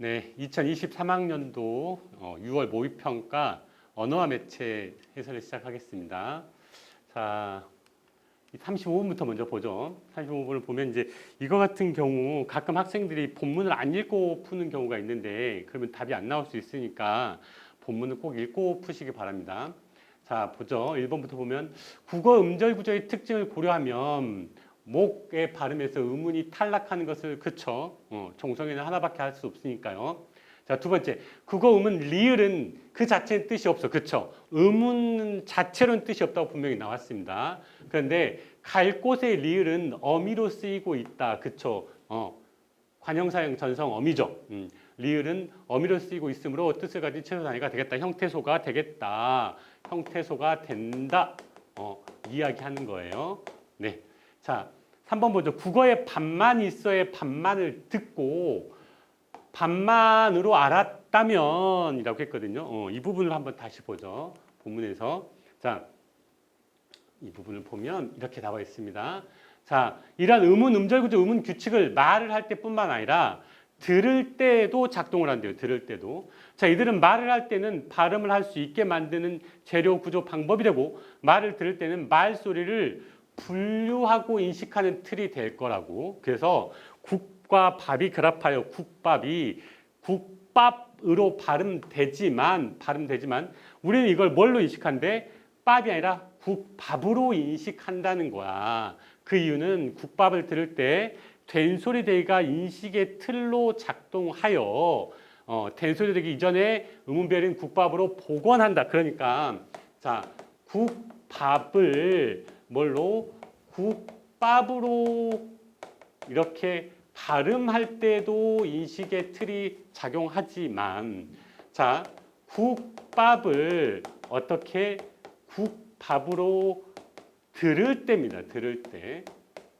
네, 2023학년도 6월 모의평가 언어와 매체 해설을 시작하겠습니다. 자, 35분부터 먼저 보죠. 35분을 보면 이제 이거 같은 경우 가끔 학생들이 본문을 안 읽고 푸는 경우가 있는데 그러면 답이 안 나올 수 있으니까 본문을 꼭 읽고 푸시기 바랍니다. 자, 보죠. 1번부터 보면 국어 음절 구조의 특징을 고려하면 목의 발음에서 음운이 탈락하는 것을 그쵸? 어, 종성에는 하나밖에 할 수 없으니까요. 자, 두 번째. 국어 음은 리을은 그 자체는 뜻이 없어. 그쵸? 음운 자체로는 뜻이 없다고 분명히 나왔습니다. 그런데 갈 곳의 리을은 어미로 쓰이고 있다. 그쵸? 어, 관형사형 전성 어미죠. 음, 리을은 어미로 쓰이고 있으므로 뜻을 가진 최소 단위가 되겠다. 형태소가 되겠다. 형태소가 된다. 어, 이야기하는 거예요. 네. 자, 3번 보죠. 국어에 반만 있어의 반만을 듣고 반만으로 알았다면 이라고 했거든요. 어, 이 부분을 한번 다시 보죠. 본문에서. 자, 이 부분을 보면 이렇게 나와 있습니다. 자, 이러한 음운, 음절구조, 음운 규칙을 말을 할 때뿐만 아니라 들을 때도 작동을 한대요. 들을 때도. 자, 이들은 말을 할 때는 발음을 할 수 있게 만드는 재료 구조 방법이 되고 말을 들을 때는 말 소리를 분류하고 인식하는 틀이 될 거라고. 그래서 국과 밥이 결합하여 국밥이 국밥으로 발음되지만 발음되지만 우리는 이걸 뭘로 인식한데 밥이 아니라 국밥으로 인식한다는 거야. 그 이유는 국밥을 들을 때 된소리 대가 인식의 틀로 작동하여 어, 된소리 되기 이전에 음운별인 국밥으로 복원한다. 그러니까 자 국밥을 뭘로 국밥으로 이렇게 발음할 때도 인식의 틀이 작용하지만 자 국밥을 어떻게 국밥으로 들을 때입니다. 들을 때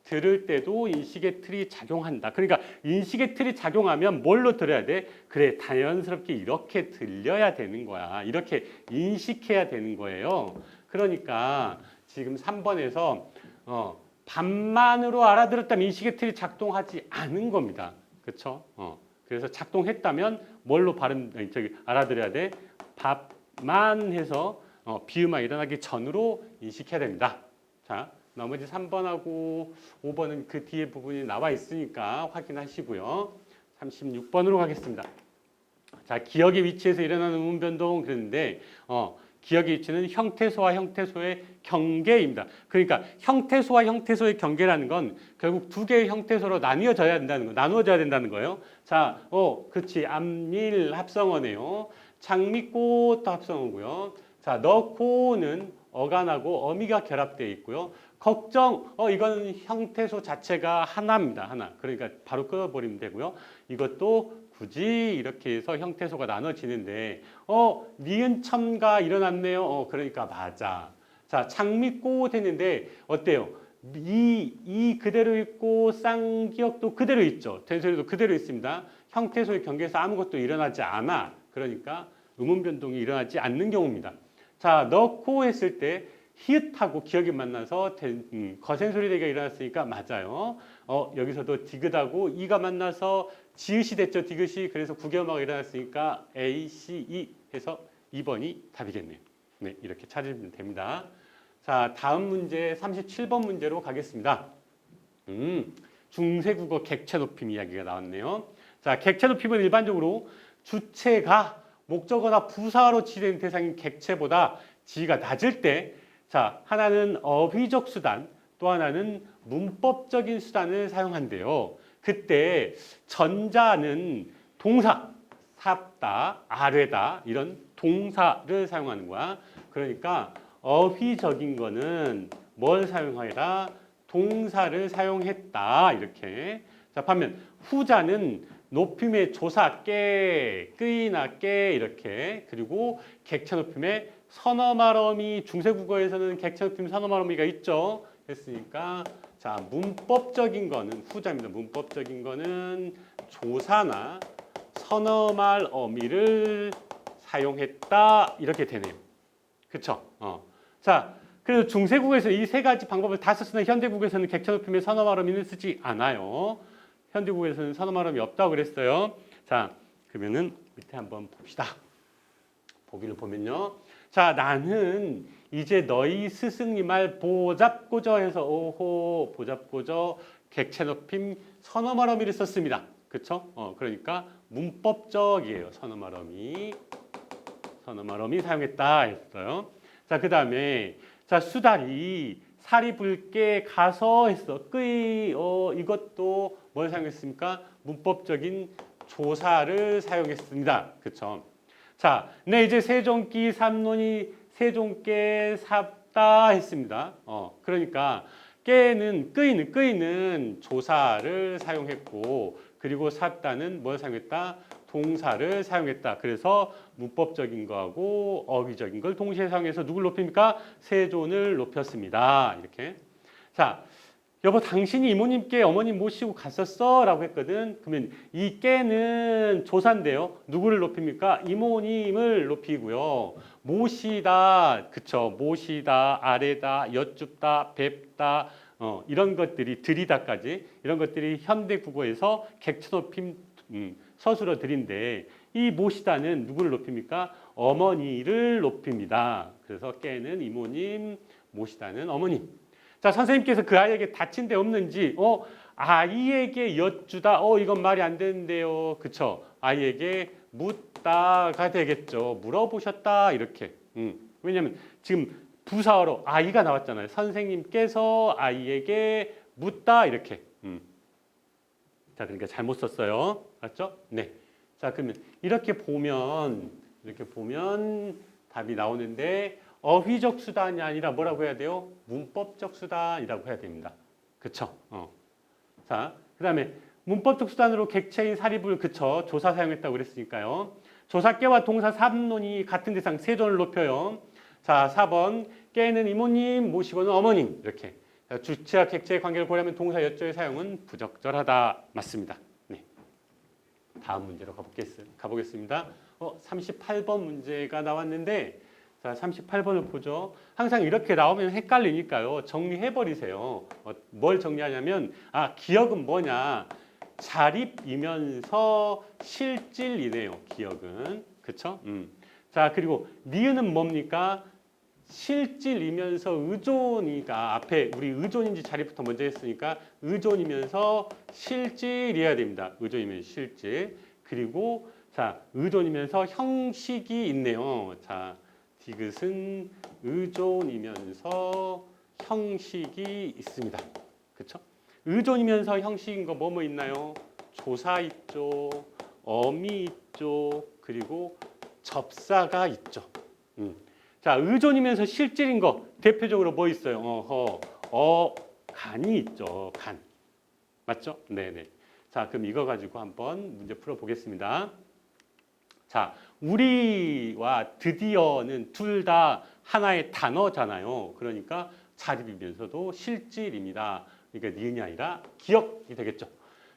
들을 때도 인식의 틀이 작용한다. 그러니까 인식의 틀이 작용하면 뭘로 들어야 돼? 그래 자연스럽게 이렇게 들려야 되는 거야. 이렇게 인식해야 되는 거예요. 그러니까 지금 3번에서 어, 반만으로 알아들었다면 인식의 틀이 작동하지 않은 겁니다. 그렇죠? 어, 그래서 작동했다면 뭘로 발음 저기 알아들어야 돼? 밥만 해서 어, 비음화 일어나기 전으로 인식해야 됩니다. 자, 나머지 3번하고 5번은 그 뒤에 부분이 나와 있으니까 확인하시고요. 36번으로 가겠습니다. 자, 기억의 위치에서 일어나는 음운 변동 그랬는데 어, 기억의 위치는 형태소와 형태소의 경계입니다. 그러니까 형태소와 형태소의 경계라는 건 결국 두 개의 형태소로 나뉘어져야 된다는 거, 나누어져야 된다는 거예요. 자, 어, 그렇지. 암밀 합성어네요. 장미꽃 합성어고요. 자, 넣고는 어간하고 어미가 결합되어 있고요. 걱정, 어, 이거는 형태소 자체가 하나입니다. 하나. 그러니까 바로 끊어버리면 되고요. 이것도 굳이 이렇게 해서 형태소가 나눠지는데, 어, 니은 첨가 일어났네요. 어, 그러니까 맞아. 자, 장미꽃 했는데, 어때요? 이, 이 그대로 있고, 쌍기역도 그대로 있죠. 된소리도 그대로 있습니다. 형태소의 경계에서 아무것도 일어나지 않아. 그러니까 음운 변동이 일어나지 않는 경우입니다. 자, 넣고 했을 때, 히읗하고 기억이 만나서 된, 음, 거센 소리 대가 일어났으니까 맞아요. 어, 여기서도 디귿하고 이가 만나서 지읒이 됐죠. 디귿이 그래서 구겨음하고 일어났으니까 A, C, E 해서 2번이 답이겠네요. 네, 이렇게 찾으면 됩니다. 자, 다음 문제 37번 문제로 가겠습니다. 음, 중세국어 객체 높임 이야기가 나왔네요. 자, 객체 높임은 일반적으로 주체가 목적어나 부사로 지된 대상인 객체보다 지위가 낮을 때 자, 하나는 어휘적 수단, 또 하나는 문법적인 수단을 사용한대요. 그때 전자는 동사, 삽다, 아뢰다 이런 동사를 사용하는 거야. 그러니까 어휘적인 거는 뭘 사용하라? 동사를 사용했다. 이렇게. 자, 반면 후자는 높임의 조사 깨, 끄이나 깨 이렇게 그리고 객체 높임의 선어말어미 중세국어에서는 객체 높임 선어말어미가 있죠. 했으니까 자 문법적인 거는 후자입니다. 문법적인 거는 조사나 선어말 어미를 사용했다 이렇게 되네요. 그렇죠? 어. 자 그래서 중세국에서 이 세 가지 방법을 다 썼으나 현대국에서는 객체 높임의 선어말 어미는 쓰지 않아요. 현대국에서는 선어말 어미 없다고 그랬어요. 자 그러면은 밑에 한번 봅시다. 보기를 보면요. 자, 나는 이제 너희 스승님 말 보잡고저 해서 오호 보잡고저 객체 높임 선어 말어미를 썼습니다. 그렇죠? 어, 그러니까 문법적이에요. 선어 말어미. 선어 말어미 사용했다 했어요. 자, 그 다음에 자, 수달이 살이 붉게 가서 했어. 끄이 어 이것도 뭘 사용했습니까? 문법적인 조사를 사용했습니다. 그렇죠? 자, 네 이제 세종기 삼론이 세종께 삽다 했습니다. 어, 그러니까 깨는 끄이는 끄이는 조사를 사용했고 그리고 삽다는 뭘 사용했다? 동사를 사용했다. 그래서 문법적인 거하고 어휘적인 걸 동시에 사용해서 누굴 높입니까? 세존을 높였습니다. 이렇게. 자, 여보 당신이 이모님께 어머님 모시고 갔었어? 라고 했거든. 그러면 이 깨는 조사인데요. 누구를 높입니까? 이모님을 높이고요. 모시다, 그쵸. 모시다, 아래다, 여쭙다, 뵙다, 어, 이런 것들이 들이다까지 이런 것들이 현대 국어에서 객체 높임 음, 서술어 들인데 이 모시다는 누구를 높입니까? 어머니를 높입니다. 그래서 깨는 이모님, 모시다는 어머님. 자, 선생님께서 그 아이에게 다친 데 없는지, 어, 아이에게 여쭈다, 어, 이건 말이 안 되는데요. 그쵸? 아이에게 묻다가 되겠죠. 물어보셨다, 이렇게. 음, 왜냐면 지금 부사어로 아이가 나왔잖아요. 선생님께서 아이에게 묻다, 이렇게. 음. 자, 그러니까 잘못 썼어요. 맞죠? 네. 자, 그러면 이렇게 보면, 이렇게 보면 답이 나오는데, 어휘적 수단이 아니라 뭐라고 해야 돼요? 문법적 수단이라고 해야 됩니다. 그쵸? 어. 자, 그 다음에 문법적 수단으로 객체인 사립을 그쳐 조사 사용했다고 그랬으니까요. 조사께와 동사 삼론이 같은 대상 세존을 높여요. 자, 4번 깨는 이모님 모시고는 어머님 이렇게 자, 주체와 객체의 관계를 고려하면 동사 여조의 사용은 부적절하다 맞습니다. 네. 다음 문제로 가보겠, 가보겠습니다. 어, 38번 문제가 나왔는데 자, 38번을 보죠. 항상 이렇게 나오면 헷갈리니까요. 정리해 버리세요. 어, 뭘 정리하냐면 아, 기억은 뭐냐? 자립이면서 실질이네요. 기억은. 그렇죠? 음. 자, 그리고 니은은 뭡니까? 실질이면서 의존이가 앞에 우리 의존인지 자리부터 먼저 했으니까 의존이면서 실질이어야 됩니다. 의존이면 실질. 그리고 자, 의존이면서 형식이 있네요. 자, 디귿은 의존이면서 형식이 있습니다. 그렇죠? 의존이면서 형식인 거 뭐뭐 있나요? 조사 있죠. 어미 있죠. 그리고 접사가 있죠. 음. 자, 의존이면서 실질인 거 대표적으로 뭐 있어요? 어허, 어, 간이 있죠. 간. 맞죠? 네네. 자, 그럼 이거 가지고 한번 문제 풀어 보겠습니다. 자, 우리와 드디어는 둘 다 하나의 단어잖아요. 그러니까 자립이면서도 실질입니다. 그러니까 니은이 아니라 기억이 되겠죠.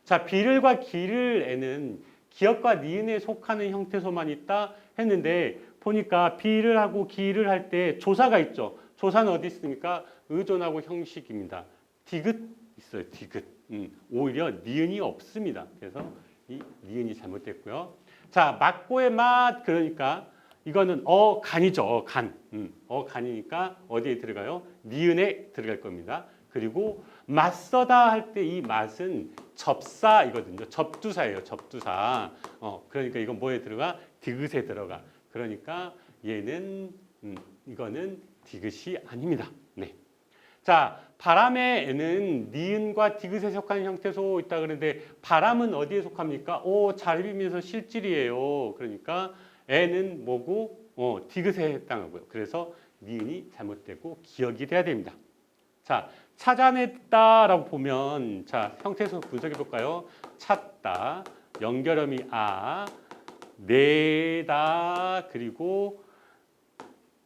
자, 비를과 기를에는 기억과 니은에 속하는 형태소만 있다 했는데 보니까 비를 하고 기를 할 때 조사가 있죠. 조사는 어디 있습니까? 의존하고 형식입니다. 디귿 있어요. 디귿. 음, 오히려 니은이 없습니다. 그래서 이 니은이 잘못됐고요. 자, 막고의 맛 그러니까 이거는 어 간이죠. 어 간. 음, 어 간이니까 어디에 들어가요? 니은에 들어갈 겁니다. 그리고 맞서다 할 때 이 맛은 접사이거든요. 접두사예요. 접두사. 어 그러니까 이건 뭐에 들어가? 디귿에 들어가. 그러니까 얘는 음, 이거는 디귿이 아닙니다. 네. 자, 바람에는 니은과 디귿에 속하는 형태 소 있다 그러는데 바람은 어디에 속합니까? 오, 자립이면서 실질이에요. 그러니까 애는 뭐고? 어, 디귿에 해당하고요. 그래서 니은이 잘못되고 기억이 돼야 됩니다. 자, 찾아냈다라고 보면 자, 형태소 분석해 볼까요? 찾다, 연결음이 아, 내다 그리고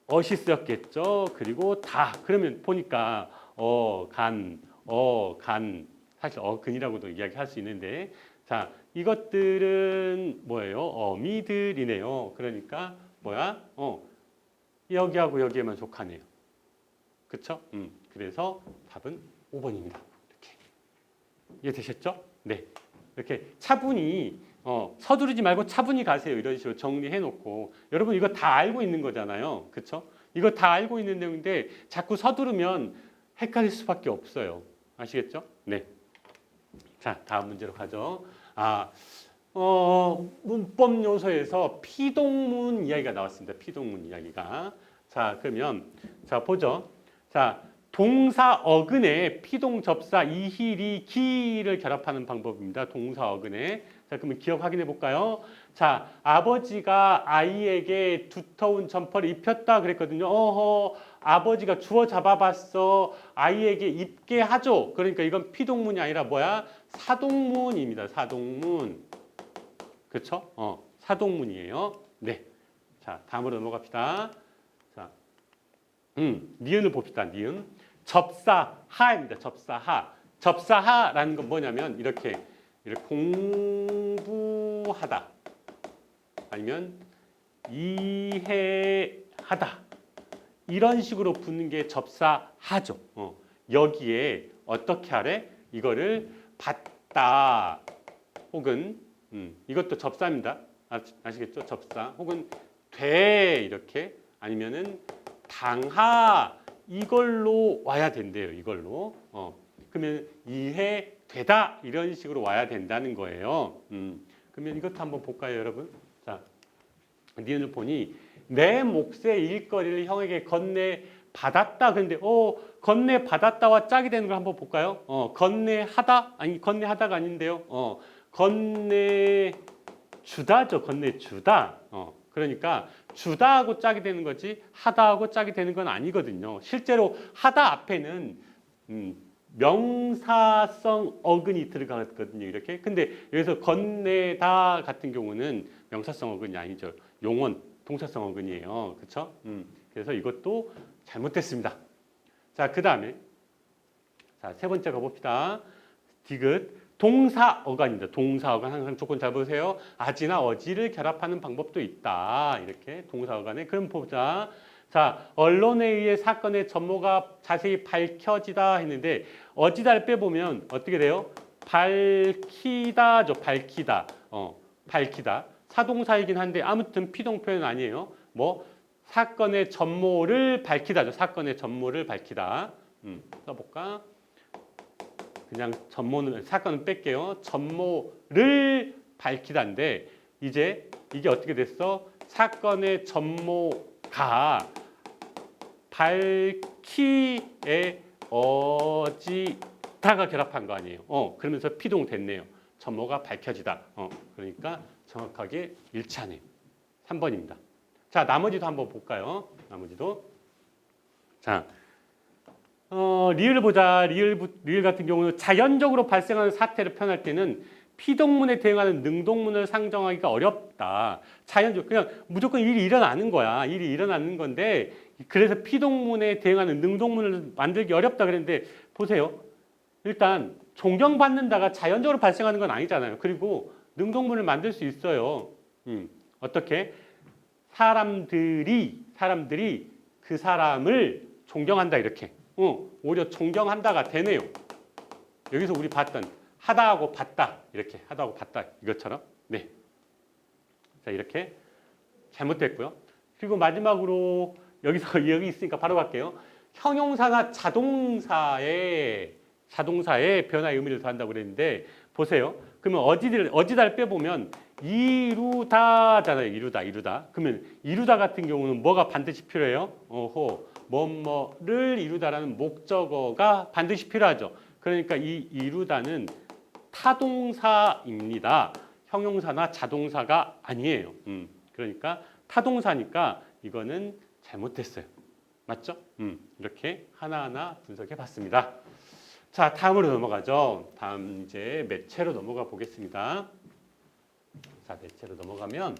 어시 쓰였겠죠. 그리고 다 그러면 보니까 어, 간, 어, 간 사실 어근이라고도 이야기할 수 있는데 자 이것들은 뭐예요? 어미들이네요. 그러니까 뭐야? 어 여기하고 여기에만 속하네요. 그렇죠? 음, 그래서 답은 5번입니다. 이렇게 이해되셨죠? 네. 이렇게 차분히 어, 서두르지 말고 차분히 가세요. 이런 식으로 정리해 놓고 여러분 이거 다 알고 있는 거잖아요. 그렇죠? 이거 다 알고 있는 내용인데 자꾸 서두르면 헷갈릴 수밖에 없어요. 아시겠죠? 네. 자, 다음 문제로 가죠. 아, 어, 문법 요소에서 피동문 이야기가 나왔습니다. 피동문 이야기가. 자, 그러면 자, 보죠. 자, 동사 어근에 피동 접사 이희리 기를 결합하는 방법입니다. 동사 어근에. 자, 그러면 기억 확인해 볼까요? 자, 아버지가 아이에게 두터운 점퍼를 입혔다 그랬거든요. 어허, 아버지가 주워 잡아봤어. 아이에게 입게 하죠. 그러니까 이건 피동문이 아니라 뭐야? 사동문입니다. 사동문. 그렇죠? 어, 사동문이에요. 네. 자, 다음으로 넘어갑시다. 자, 음, 니은을 봅시다. 니은. 접사하입니다. 접사하. 접사하라는 건 뭐냐면 이렇게 공부하다 아니면 이해하다 이런 식으로 붙는 게 접사하죠. 어, 여기에 어떻게 하래? 이거를 받다 혹은 음, 이것도 접사입니다. 아, 아시겠죠? 접사 혹은 돼 이렇게 아니면은 당하 이걸로 와야 된대요. 이걸로. 어. 그러면 이해되다 이런 식으로 와야 된다는 거예요. 음. 그러면 이것도 한번 볼까요, 여러분? 자, 니은을 보니 내 몫의 일거리를 형에게 건네 받았다. 그런데 어 건네 받았다와 짝이 되는 걸 한번 볼까요? 어 건네 하다 아니 건네 하다가 아닌데요. 어 건네 주다죠. 건네 주다. 어 그러니까 주다하고 짝이 되는 거지 하다하고 짝이 되는 건 아니거든요. 실제로 하다 앞에는 음, 명사성 어근이 들어가거든요. 이렇게. 근데 여기서 건네다 같은 경우는 명사성 어근이 아니죠. 용언 동사성 어근이에요. 그렇죠? 음, 그래서 이것도 잘못됐습니다. 자, 그 다음에 자, 세 번째 가봅시다. 디귿 동사 어간입니다. 동사 어간 항상 조건 잘 보세요. 아지나 어지를 결합하는 방법도 있다. 이렇게 동사 어간에 그럼 보자. 자, 언론에 의해 사건의 전모가 자세히 밝혀지다 했는데 어지다를 빼보면 어떻게 돼요? 밝히다죠. 밝히다. 어, 밝히다. 사동사이긴 한데 아무튼 피동 표현 아니에요. 뭐 사건의 전모를 밝히다죠. 사건의 전모를 밝히다. 음, 써볼까? 그냥 전모는 사건은 뺄게요. 전모를 밝히다인데 이제 이게 어떻게 됐어? 사건의 전모가 밝히에 어지다가 결합한 거 아니에요. 어, 그러면서 피동 됐네요. 전모가 밝혀지다. 어, 그러니까 정확하게 일치하네요. 3번입니다. 자, 나머지도 한번 볼까요? 나머지도. 자, 어, 리을 보자. 리을, 부- 리을 같은 경우는 자연적으로 발생하는 사태를 표현할 때는 피동문에 대응하는 능동문을 상정하기가 어렵다. 자연적 그냥 무조건 일이 일어나는 거야. 일이 일어나는 건데 그래서 피동문에 대응하는 능동문을 만들기 어렵다 그랬는데 보세요. 일단 존경받는다가 자연적으로 발생하는 건 아니잖아요. 그리고 능동문을 만들 수 있어요. 음, 어떻게? 사람들이 사람들이 그 사람을 존경한다 이렇게. 어, 오히려 존경한다가 되네요. 여기서 우리 봤던 하다하고 봤다 이렇게 하다하고 봤다 이것처럼 네. 자 이렇게 잘못됐고요. 그리고 마지막으로 여기서 여기 있으니까 바로 갈게요. 형용사나 자동사의 자동사의 변화의 의미를 더한다고 그랬는데 보세요. 그러면 어지를 어지다를 빼보면 이루다잖아요. 이루다 이루다. 그러면 이루다 같은 경우는 뭐가 반드시 필요해요? 어호 뭐뭐를 이루다라는 목적어가 반드시 필요하죠. 그러니까 이 이루다는 타동사입니다. 형용사나 자동사가 아니에요. 음, 그러니까 타동사니까 이거는 잘못됐어요. 맞죠? 음, 이렇게 하나하나 분석해 봤습니다. 자, 다음으로 넘어가죠. 다음 이제 매체로 넘어가 보겠습니다. 자, 매체로 넘어가면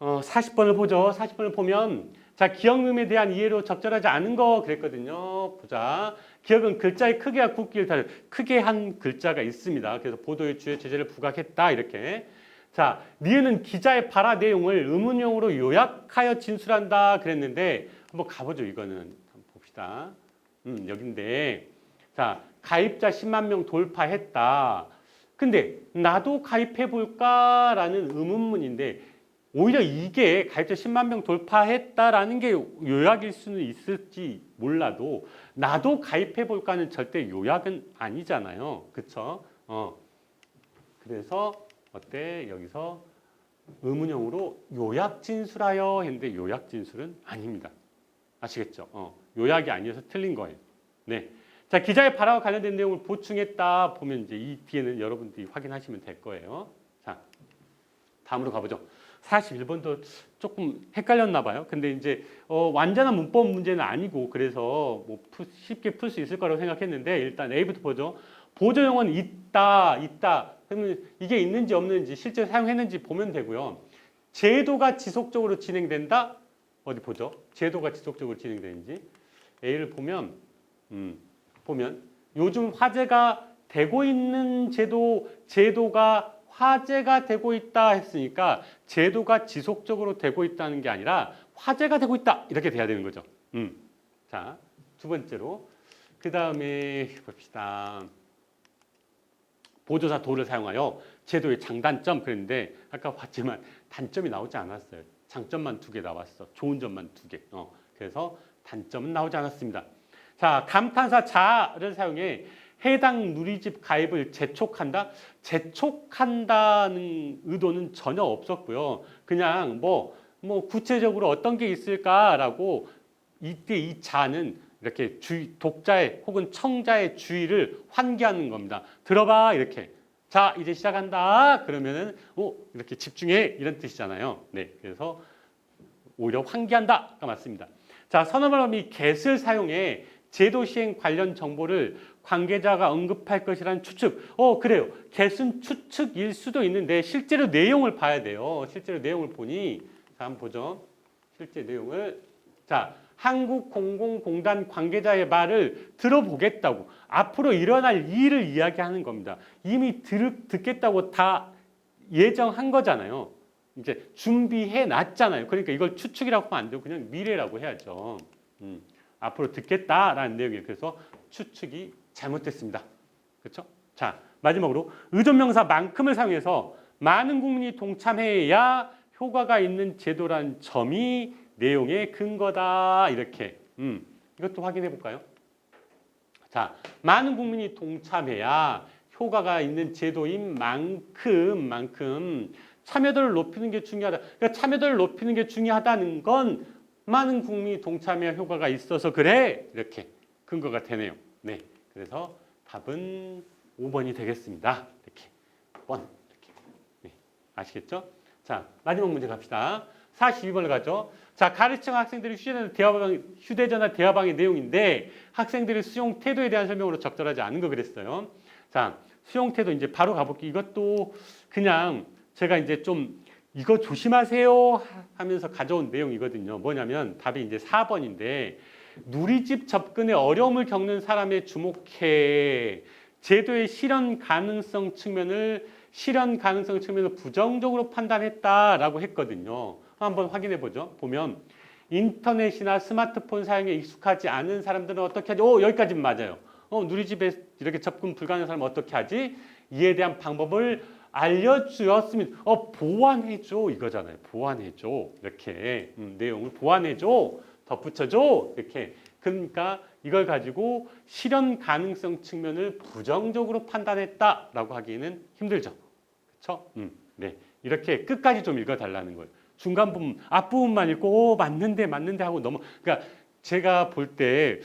어, 40번을 보죠. 40번을 보면 자, 기억음에 대한 이해로 적절하지 않은 거 그랬거든요. 보자. 기억은 글자의 크기와 굵기를 다른 크게 한 글자가 있습니다. 그래서 보도의 주요 제재를 부각했다 이렇게. 자, 니은은 기자의 발화 내용을 의문형으로 요약하여 진술한다 그랬는데 한번 가보죠. 이거는 한번 봅시다. 음, 여긴데 자, 가입자 10만 명 돌파했다. 근데 나도 가입해 볼까라는 의문문인데 오히려 이게 가입자 10만 명 돌파했다라는 게 요약일 수는 있을지 몰라도 나도 가입해 볼까는 절대 요약은 아니잖아요. 그쵸? 어. 그래서 어때? 여기서 의문형으로 요약 진술하여 했는데 요약 진술은 아닙니다. 아시겠죠? 어. 요약이 아니어서 틀린 거예요. 네. 자, 기자의 발화와 관련된 내용을 보충했다 보면 이제 이 뒤에는 여러분들이 확인하시면 될 거예요. 자, 다음으로 가보죠. 41번도 조금 헷갈렸나 봐요. 근데 이제 어, 완전한 문법 문제는 아니고 그래서 뭐 푸- 쉽게 풀 수 있을 거라고 생각했는데 일단 A부터 보죠. 보조 용어는 있다, 있다. 그러면 이게 있는지 없는지 실제 사용했는지 보면 되고요. 제도가 지속적으로 진행된다. 어디 보죠? 제도가 지속적으로 진행되는지 A를 보면 음, 보면 요즘 화제가 되고 있는 제도 제도가 화제가 되고 있다 했으니까 제도가 지속적으로 되고 있다는 게 아니라 화제가 되고 있다 이렇게 돼야 되는 거죠. 음. 자, 두 번째로 그 다음에 봅시다. 보조사 도를 사용하여 제도의 장단점 그랬는데 아까 봤지만 단점이 나오지 않았어요. 장점만 두 개 나왔어. 좋은 점만 두 개. 어, 그래서 단점은 나오지 않았습니다. 자, 감탄사 자를 사용해 해당 누리집 가입을 재촉한다. 재촉한다는 의도는 전혀 없었고요. 그냥 뭐, 뭐 구체적으로 어떤 게 있을까라고 이때 이 자는 이렇게 주의, 독자의 혹은 청자의 주의를 환기하는 겁니다. 들어봐 이렇게. 자 이제 시작한다. 그러면은 오 이렇게 집중해 이런 뜻이잖아요. 네, 그래서 오히려 환기한다가 맞습니다. 자 선언발음이 get을 사용해 제도 시행 관련 정보를 관계자가 언급할 것이라는 추측. 어 그래요. get은 추측일 수도 있는데 실제로 내용을 봐야 돼요. 실제로 내용을 보니 자 한번 보죠. 실제 내용을 자 한국공공공단 관계자의 말을 들어보겠다고 앞으로 일어날 일을 이야기하는 겁니다. 이미 들, 듣겠다고 다 예정한 거잖아요. 이제 준비해 놨잖아요. 그러니까 이걸 추측이라고 하면 안 되고 그냥 미래라고 해야죠. 음, 앞으로 듣겠다라는 내용이에요. 그래서 추측이 잘못됐습니다. 그렇죠? 자 마지막으로 의존명사만큼을 사용해서 많은 국민이 동참해야 효과가 있는 제도란 점이 내용의 근거다 이렇게 음, 이것도 확인해 볼까요? 자, 많은 국민이 동참해야 효과가 있는 제도인 만큼 만큼 참여도를 높이는 게 중요하다. 그러니까 참여도를 높이는 게 중요하다는 건 많은 국민이 동참해야 효과가 있어서 그래 이렇게 근거가 되네요. 네, 그래서 답은 5번이 되겠습니다. 이렇게 5번 이렇게 네, 아시겠죠? 자, 마지막 문제 갑시다. 42번을 가죠. 자, 가르치는 학생들이 휴대전화 대화방, 휴대전화 대화방의 내용인데 학생들의 수용 태도에 대한 설명으로 적절하지 않은 거 그랬어요. 자, 수용 태도 이제 바로 가볼게요. 이것도 그냥 제가 이제 좀 이거 조심하세요 하면서 가져온 내용이거든요. 뭐냐면 답이 이제 4번인데 누리집 접근에 어려움을 겪는 사람에 주목해 제도의 실현 가능성 측면을 실현 가능성 측면을 부정적으로 판단했다라고 했거든요. 한번 확인해 보죠. 보면 인터넷이나 스마트폰 사용에 익숙하지 않은 사람들은 어떻게 하지? 오 여기까지는 맞아요. 어 누리집에 이렇게 접근 불가능한 사람은 어떻게 하지? 이에 대한 방법을 알려주었으면 어 보완해줘 이거잖아요. 보완해줘 이렇게 음, 내용을 보완해줘 덧붙여줘 이렇게 그러니까 이걸 가지고 실현 가능성 측면을 부정적으로 판단했다라고 하기는 힘들죠. 그렇죠? 음, 네 이렇게 끝까지 좀 읽어달라는 거예요. 중간 부분 앞부분만 읽고 오, 맞는데 맞는데 하고 넘어 그러니까 제가 볼때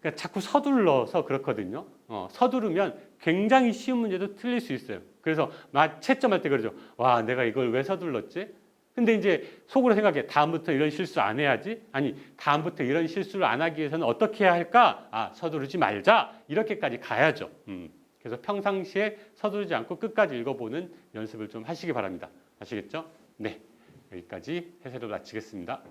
그러니까 자꾸 서둘러서 그렇거든요. 어, 서두르면 굉장히 쉬운 문제도 틀릴 수 있어요. 그래서 막 채점할 때 그러죠. 와 내가 이걸 왜 서둘렀지? 근데 이제 속으로 생각해 다음부터 이런 실수 안 해야지. 아니 다음부터 이런 실수를 안 하기 위해서는 어떻게 해야 할까? 아 서두르지 말자 이렇게까지 가야죠. 음. 그래서 평상시에 서두르지 않고 끝까지 읽어보는 연습을 좀 하시기 바랍니다. 아시겠죠? 네. 여기까지 해설을 마치겠습니다.